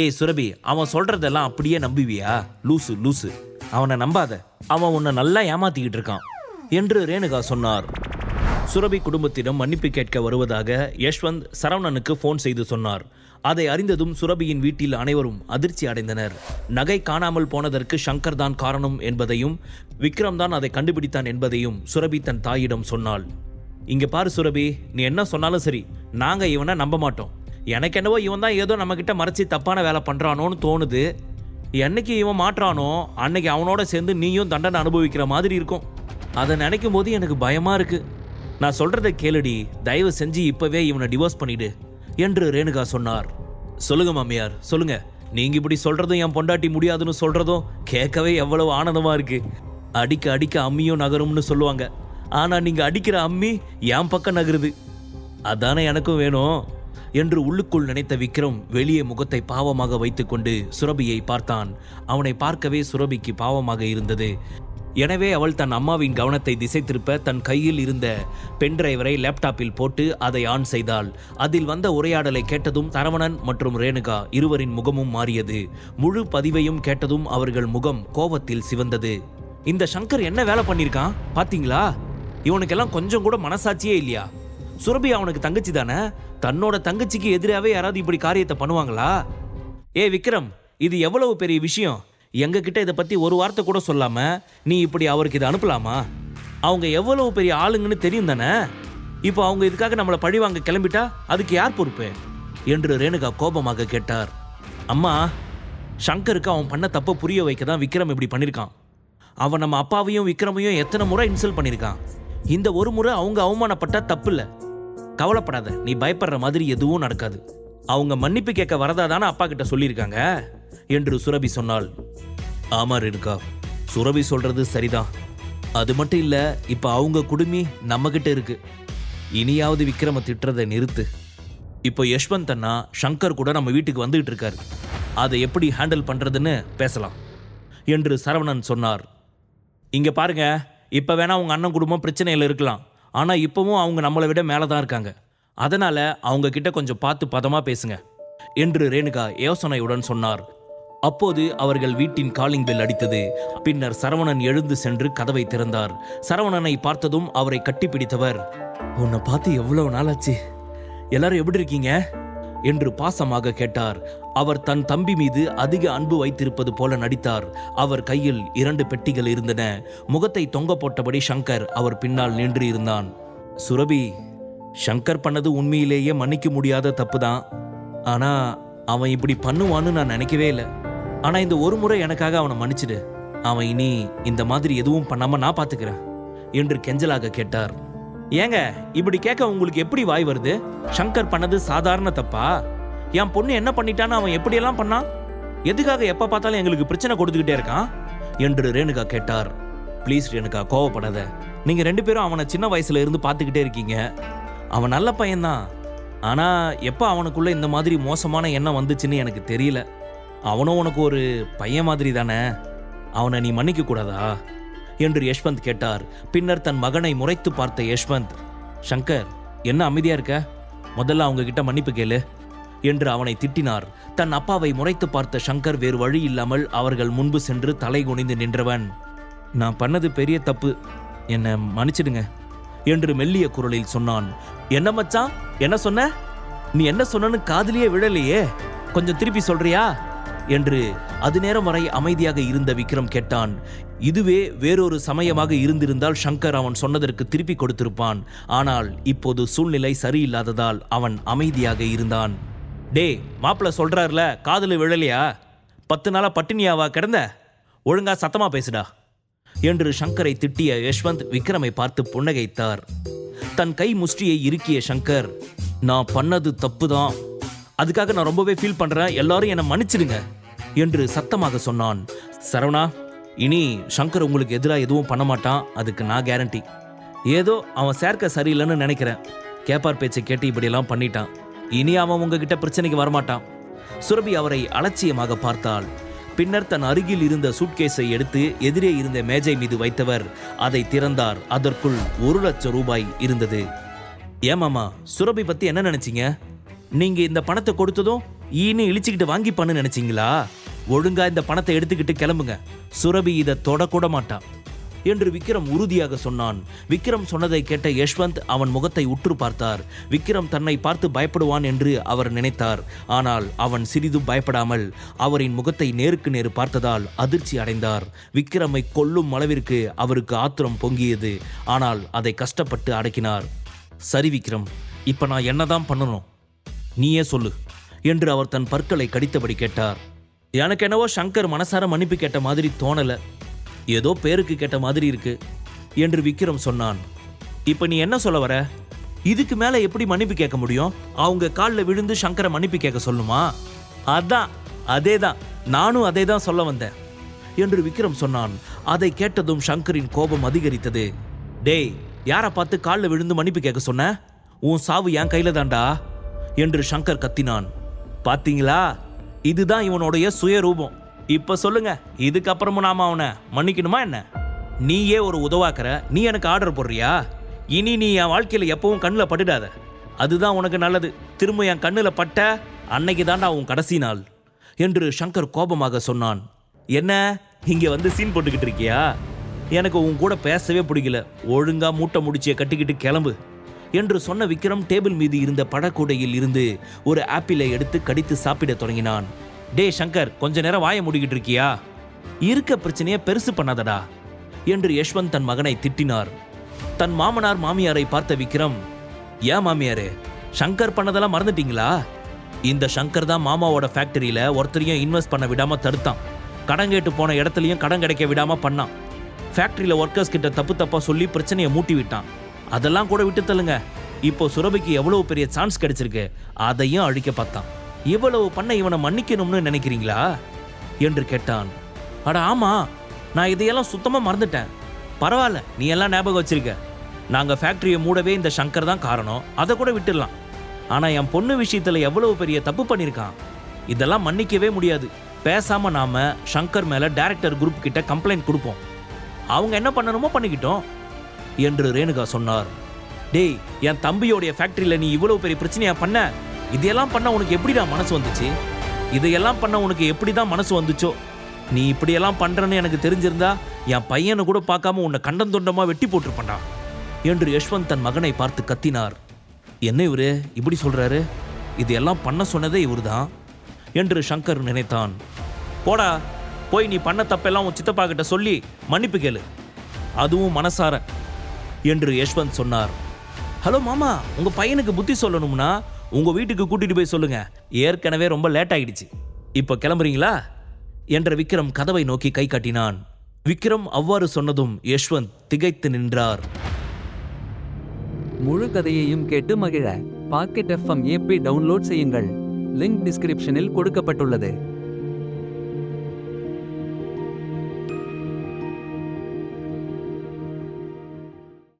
ஏய் சுரபி அவன் சொல்றதெல்லாம் அப்படியே நம்புவியா? லூசு லூசு. அவனை நம்பாத. அவன் உன்னை நல்லா ஏமாத்திக்கிட்டு இருக்கான் என்று ரேணுகா சொன்னார். சுரபி குடும்பத்திடம் மன்னிப்பு கேட்க வருவதாக யஷ்வந்த் சரவணனுக்கு ஃபோன் செய்து சொன்னார். அதை அறிந்ததும் சுரபியின் வீட்டில் அனைவரும் அதிர்ச்சி அடைந்தனர். நகை காணாமல் போனதற்கு சங்கர் தான் காரணம் என்பதையும் விக்ரம் தான் அதை கண்டுபிடித்தான் என்பதையும் சுரபி தன் தாயிடம் சொன்னாள். இங்க பாரு சுரபி நீ என்ன சொன்னாலும் சரி நாங்க இவனை நம்ப மாட்டோம். எனக்கு என்னவோ இவன் தான் ஏதோ நம்மக்கிட்ட மறைச்சி தப்பான வேலை பண்ணுறானோன்னு தோணுது. என்னைக்கு இவன் மாற்றானோ அன்னைக்கு அவனோட சேர்ந்து நீயும் தண்டனை அனுபவிக்கிற மாதிரி இருக்கும். அதை நினைக்கும் போது எனக்கு பயமாக இருக்கு. நான் சொல்கிறத கேளுடி தயவு செஞ்சு இப்போவே இவனை டிவோர்ஸ் பண்ணிடு என்று ரேணுகா சொன்னார். சொல்லுங்க மாமியார் சொல்லுங்க. நீங்கள் இப்படி சொல்கிறதும் என் பொண்டாட்டி முடியாதுன்னு சொல்கிறதும் கேட்கவே எவ்வளவு ஆனந்தமாக இருக்கு. அடிக்க அடிக்க அம்மியும் நகரும்னு சொல்லுவாங்க. ஆனால் நீங்கள் அடிக்கிற அம்மி என் பக்கம் நகருது. அதானே எனக்கும் வேணும். என்று உள்ளுக்குள் நினைத்த விக்ரம் வெளியே முகத்தை பாவமாக வைத்துக்கொண்டு சுரபியை பார்த்தான். அவனை பார்க்கவே சுரபிக்கு பாவமாக இருந்தது. எனவே அவள் தன் அம்மாவின் கவனத்தை திசை திருப்ப தன் கையில் இருந்த பென் டிரைவரை லேப்டாப்பில் போட்டு அதை ஆன் செய்தாள். அதில் வந்த உரையாடலை கேட்டதும் சரவணன் மற்றும் ரேணுகா இருவரின் முகமும் மாறியது. முழு பதிவையும் கேட்டதும் அவர்கள் முகம் கோபத்தில் சிவந்தது. இந்த சங்கர் என்ன வேலை பண்ணியிருக்கான் பாத்தீங்களா? இவனுக்கெல்லாம் கொஞ்சம் கூட மனசாட்சியே இல்லையா? சுரபி அவனுக்கு தங்கச்சி தானே? தன்னோட தங்கச்சிக்கு எதிராகவே யாராவது இப்படி காரியத்தை பண்ணுவாங்களா? ஏ விக்ரம் இது எவ்வளவு பெரிய விஷயம்? எங்ககிட்ட இதை பற்றி ஒரு வார்த்தை கூட சொல்லாமல் நீ இப்படி அவருக்கு இதை அனுப்பலாமா? அவங்க எவ்வளவு பெரிய ஆளுங்கன்னு தெரியும் தானே? இப்போ அவங்க இதுக்காக நம்மளை பழிவாங்க கிளம்பிட்டா அதுக்கு யார் பொறுப்பு? என்று ரேணுகா கோபமாக கேட்டார். அம்மா சங்கருக்கு அவன் பண்ண தப்பை புரிய வைக்க தான் விக்ரம் இப்படி பண்ணியிருக்கான் அவன் நம்ம அப்பாவையும் விக்ரமையும் எத்தனை முறை இன்சல்ட் பண்ணியிருக்கான் இந்த ஒரு முறை அவங்க அவமானப்பட்டா தப்பு இல்லை. கவலைப்படாத நீ பயப்படுற மாதிரி எதுவும் நடக்காது. அவங்க மன்னிப்பு கேட்க வரதா தானே அப்பா கிட்ட சொல்லியிருக்காங்க? என்று சுரபி சொன்னாள். ஆமா ரேணுகா. சுரபி சொல்றது சரிதான். அது மட்டும் இல்ல இப்ப அவங்க குடுமி நம்ம கிட்ட இருக்கு. இனியாவது விக்ரம திட்டுறதை நிறுத்து. இப்போ யஷ்வந்த் அண்ணா ஷங்கர் கூட நம்ம வீட்டுக்கு வந்துகிட்டு இருக்காரு. அதை எப்படி ஹேண்டில் பண்றதுன்னு பேசலாம் என்று சரவணன் சொன்னார். இங்க பாருங்க இப்ப வேணா உங்க அண்ணன் குடும்பம் பிரச்சனையில் இருக்கலாம். ஆனால் இப்பவும் அவங்க நம்மளை விட மேலே தான் இருக்காங்க. அதனால அவங்க கிட்ட கொஞ்சம் பார்த்து பதமாக பேசுங்க. என்று ரேணுகா யோசனையுடன் சொன்னார். அப்போது அவர்கள் வீட்டின் காலிங் பெல் அடித்தது. பின்னர் சரவணன் எழுந்து சென்று கதவை திறந்தார். சரவணனை பார்த்ததும் அவரை கட்டிப்பிடித்தவர் உன்னை பார்த்து எவ்வளவு நாளாச்சு? எல்லாரும் எப்படி இருக்கீங்க? என்று பாசமாக கேட்டார். அவர் தன் தம்பி மீது அதிக அன்பு வைத்திருப்பது போல நடித்தார். அவர் கையில் இரண்டு பெட்டிகள் இருந்தன. முகத்தை தொங்க போட்டபடி சங்கர் அவர் பின்னால் நின்று இருந்தான். சுரபி சங்கர் பண்ணது உண்மையிலேயே மன்னிக்க முடியாத தப்பு தான் ஆனா அவன் இப்படி பண்ணுவான்னு நான் நினைக்கவே இல்லை. ஆனா இந்த ஒரு முறை எனக்காக அவனை மன்னிச்சிடு. அவன் இனி இந்த மாதிரி எதுவும் பண்ணாம நான் பாத்துக்கிறேன் என்று கெஞ்சலாக கேட்டார். ஏங்க இப்படி கேட்க உங்களுக்கு எப்படி வாய் வருது? சங்கர் பண்ணது சாதாரண தப்பா? என் பொண்ணு என்ன பண்ணிட்டான்னு அவன் எப்படியெல்லாம் பண்ணான் எதுக்காக எப்ப பார்த்தாலும் எங்களுக்கு பிரச்சனை கொடுத்துக்கிட்டே இருக்கான்? என்று ரேணுகா கேட்டார். ப்ளீஸ் ரேணுகா கோவப்படாத. நீங்க ரெண்டு பேரும் அவனை சின்ன வயசுல இருந்து பார்த்துக்கிட்டே இருக்கீங்க. அவன் நல்ல பையன்தான். ஆனா எப்ப அவனுக்குள்ள இந்த மாதிரி மோசமான எண்ணம் வந்துச்சுன்னு எனக்கு தெரியல. அவனும் உனக்கு ஒரு பையன் மாதிரி தானே? அவனை நீ மன்னிக்க கூடாதா? என்று யஷ்வந்த் கேட்டார். பின்னர் தன் மகனை முறைத்து பார்த்த யஷ்வந்த் சங்கர் என்ன அமைதியா இருக்க? முதல்ல அவங்க கிட்ட மன்னிப்பு கேளு என்று அவனை திட்டினார். தன் அப்பாவை முறைத்து பார்த்த சங்கர் வேறு வழி இல்லாமல் அவர்கள் முன்பு சென்று தலை குனிந்து நின்றவன் நான் பண்ணது பெரிய தப்பு என்னை மன்னிச்சிடுங்க என்று மெல்லிய குரலில் சொன்னான். என்ன மச்சான்? என்ன சொன்ன? நீ என்ன சொன்னன்னு காதுலயே விழலையே கொஞ்சம் திருப்பி சொல்றியா? என்று அது நேரம் வரை அமைதியாக இருந்த விக்ரம் கேட்டான். இதுவே வேறொரு சமயமாக இருந்திருந்தால் சங்கர் அவன் சொன்னதற்கு திருப்பி கொடுத்திருப்பான். ஆனால் இப்போது சூழ்நிலை சரியில்லாததால் அவன் அமைதியாக இருந்தான். டே மாப்பிள்ள சொல்றாருல காதல் விழலையா? பத்து நாளா பட்டினியாவா கிடந்த? ஒழுங்கா சத்தமா பேசுடா. என்று சங்கரை திட்டிய யஷ்வந்த் விக்ரமை பார்த்து புன்னகைத்தார். தன் கை முஷ்டியை இறுக்கிய சங்கர் நான் பண்ணது தப்புதான். அதுக்காக நான் ரொம்பவே ஃபீல் பண்றேன். எல்லாரும் என்னை மன்னிச்சிடுங்க. என்று சத்தமாக சொன்னான். சரவணா இனி சங்கர் உங்களுக்கு எதிராக எதுவும் பண்ண மாட்டான் அதுக்கு நான் கேரண்டி ஏதோ அவன் சேர்க்க சரியில்லைன்னு நினைக்கிறேன். கேப்பார் பேச்சை கேட்டு இப்படியெல்லாம் பண்ணிட்டான். இனி அவன் உங்ககிட்ட பிரச்சனைக்கு வரமாட்டான். சுரபி அவரை அலட்சியமாக பார்த்தாள். பின்னர் தன் அருகில் இருந்த சூட்கேஸை எடுத்து எதிரே இருந்த மேஜை மீது வைத்தவர் அதை திறந்தார். அதற்குள் ஒரு லட்சம் ரூபாய் இருந்தது. ஏமாமா சுரபி பத்தி என்ன நினைச்சீங்க? நீங்க இந்த பணத்தை கொடுத்ததும் ஈன்னு இழிச்சுக்கிட்டு வாங்கி பண்ணு நினைச்சீங்களா? ஒழுங்கா இந்த பணத்தை எடுத்துக்கிட்டு கிளம்புங்க. சுரபி இதை தொடக்கூட மாட்டான் என்று விக்ரம் உறுதியாக சொன்னான். விக்ரம் சொன்னதை கேட்ட யஷ்வந்த் அவன் முகத்தை உற்று பார்த்தார். விக்ரம் தன்னை பார்த்து பயப்படுவான் என்று அவர் நினைத்தார். ஆனால் அவன் சிறிதும் பயப்படாமல் அவரின் முகத்தை நேருக்கு நேரு பார்த்ததால் அதிர்ச்சி அடைந்தார். விக்ரமை கொல்லும் அளவிற்கு அவருக்கு ஆத்திரம் பொங்கியது. ஆனால் அதை கஷ்டப்பட்டு அடக்கினார். சரி விக்ரம் இப்ப நான் என்னதான் பண்ணணும்? நீயே சொல்லு என்று அவர் தன் பற்களை கடித்தபடி கேட்டார். எனக்கு என்னவோ சங்கர் மனசார மன்னிப்பு கேட்ட மாதிரி தோணல. ஏதோ பேருக்கு கேட்ட மாதிரி இருக்கு என்று விக்ரம் சொன்னான். இப்ப நீ என்ன சொல்ல வர? இதுக்கு மேல எப்படி மன்னிப்பு கேட்க முடியும்? அவங்க காலில் விழுந்து சங்கரை மன்னிப்பு கேட்க சொல்லுமா? அதான் அதேதான். நானும் அதே தான் சொல்ல வந்தேன் என்று விக்ரம் சொன்னான். அதை கேட்டதும் சங்கரின் கோபம் அதிகரித்தது. டேய் யாரை பார்த்து காலில் விழுந்து மன்னிப்பு கேட்க சொன்ன? உன் சாவு என் கையில தான்டா என்று சங்கர் கத்தினான். பாத்தீங்களா? இதுதான் இவனுடைய சுயரூபம். இப்ப சொல்லுங்க இதுக்கப்புறமும் நாம அவனை மன்னிக்கணுமா என்ன? நீயே ஒரு உதவாக்கற நீ எனக்கு ஆர்டர் போடுறியா? இனி நீ என் வாழ்க்கையில எப்பவும் கண்ணில் பட்டுடாத. அதுதான் உனக்கு நல்லது. திரும்ப என் கண்ணில் பட்ட அன்னைக்கு தாண்டா உன் கடைசி நாள் என்று சங்கர் கோபமாக சொன்னான். என்ன இங்கே வந்து சீன் போட்டுக்கிட்டு இருக்கியா? எனக்கு உன் கூட பேசவே பிடிக்கல. ஒழுங்காக மூட்டை முடிச்சிய கட்டிக்கிட்டு கிளம்பு. என்று சொன்ன விக்ரம் டேபிள் மீது இருந்த படக்கூடையில் இருந்து ஒரு ஆப்பிளை எடுத்து கடித்து சாப்பிடத் தொடங்கினான். டே சங்கர் கொஞ்ச நேரம் வாய முடிக்கிட்டு இருக்கியா? இருக்க பிரச்சனையை பெருசு பண்ணாதடா என்று யஷ்வந்த் தன் மகனை திட்டினார். தன் மாமனார் மாமியாரை பார்த்த விக்ரம் ஏன் மாமியாரே சங்கர் பண்ணதெல்லாம் மறந்துட்டீங்களா? இந்த சங்கர் தான் மாமாவோட ஃபேக்டரியில ஒருத்தரையும் இன்வெஸ்ட் பண்ண விடாம தடுத்தான். கடன் கேட்டு போன இடத்துலையும் கடன் கிடைக்க விடாம பண்ணான். ஃபேக்டரியில ஒர்க்கர்ஸ் கிட்ட தப்பு தப்பா சொல்லி பிரச்சனையை மூட்டி விட்டான். அதெல்லாம் கூட விட்டு தள்ளுங்க. இப்போ சுரபிக்கு எவ்வளவு பெரிய சான்ஸ் கிடைச்சிருக்கு அதையும் அழிக்க பார்த்தான். இவ்வளவு பண்ண இவனை மன்னிக்கணும்னு நினைக்கிறீங்களா? என்று கேட்டான். அட ஆமா நான் இதையெல்லாம் சுத்தமா மறந்துட்டேன். பரவாயில்ல நீ எல்லாம் ஞாபகம் வச்சிருக்க. நாங்க ஃபேக்டரியை மூடவே இந்த சங்கர் தான் காரணம். அதை கூட விட்டுடலாம். ஆனா என் பொண்ணு விஷயத்துல எவ்வளவு பெரிய தப்பு பண்ணியிருக்கான் இதெல்லாம் மன்னிக்கவே முடியாது. பேசாம நாம சங்கர் மேல டைரக்டர் குரூப் கிட்ட கம்ப்ளைண்ட் கொடுப்போம். அவங்க என்ன பண்ணணுமோ பண்ணிக்கிட்டோம். என்று ரேணுகா சொன்னார். டேய் என் தம்பியோடைய ஃபேக்டரியில் நீ இவ்வளவு பெரிய பிரச்சனையா பண்ண? இதையெல்லாம் பண்ண உனக்கு எப்படிடா மனசு வந்துச்சு? இதையெல்லாம் பண்ண உனக்கு எப்படி தான் மனசு வந்துச்சோ? நீ இப்படியெல்லாம் பண்ணுறன்னு எனக்கு தெரிஞ்சிருந்தா என் பையனை கூட பார்க்காம உன்னை கண்டம் தொண்டமாக வெட்டி போட்டிருப்பேன்டா என்று யஷ்வந்த் தன் மகனை பார்த்து கத்தினார். என்ன இவரு? இப்படி சொல்கிறாரு இதையெல்லாம் பண்ண சொன்னதே இவர்தான் என்று சங்கர் நினைத்தான். போடா போய் நீ பண்ண தப்பெல்லாம் உன் சித்தப்பா கிட்ட சொல்லி மன்னிப்பு கேளு. அதுவும் மனசார என்று யஷ்வந்த் சொன்னார். ஹலோ மாமா உங்க பையனுக்கு புத்தி சொல்லணும்னா உங்க வீட்டுக்கு கூட்டிட்டு போய் சொல்லுங்க. ஏற்கனவே ரொம்ப லேட் ஆயிடுச்சு. இப்போ கிளம்புறீங்களா? என்ற விக்ரம் கதவை நோக்கி கை காட்டினான். விக்ரம் அவ்வாறு சொன்னதும் யஷ்வந்த் திகைத்து நின்றார். முழு கதையையும் கேட்டு மகிழ. பாக்கெட் எஃப்எம் ஏபி டவுன்லோட் செய்யுங்கள். லிங்க் டிஸ்கிரிப்ஷனில் கொடுக்கப்பட்டுள்ளது.